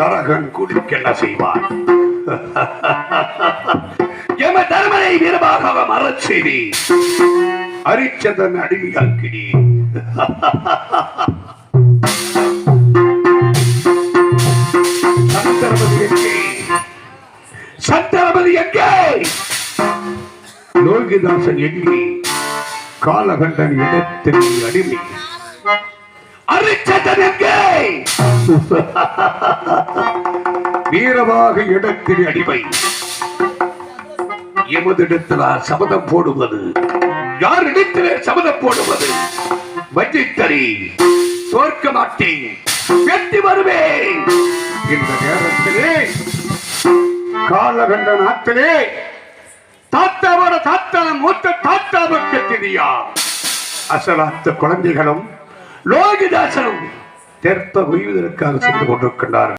தரகன் குடிக்க என்ன செய்வான் எம தர்மனை வீரமாக மறச் செய்தி. ஹரிச்சந்திரன் அடிமையாக்கினி கிடி. எங்கே? எங்கே? லோகிதாசன் எங்கே? காலகண்டன் இடத்தில் அடிமை. அரிச்சந்திரன் எங்கே? வீரமாக இடத்தில் அடிமை. எமது சபதம் போடுவது? யார் இடத்திலே சபதம் போடுவது? வஞ்சித்தறி தோற்க மாட்டேன் வெற்றி வருவேன் இந்த நேரத்திலே காலகண்ட நாட்டிலே தாத்தாவோட தாத்தா மூத்த தாத்தாவுக்கு தெரியா அசலாத்த குழந்தைகளும் லோகிதாசனும் தெற்ப உய்வதற்காக சென்று கொண்டிருக்கின்றார்கள்.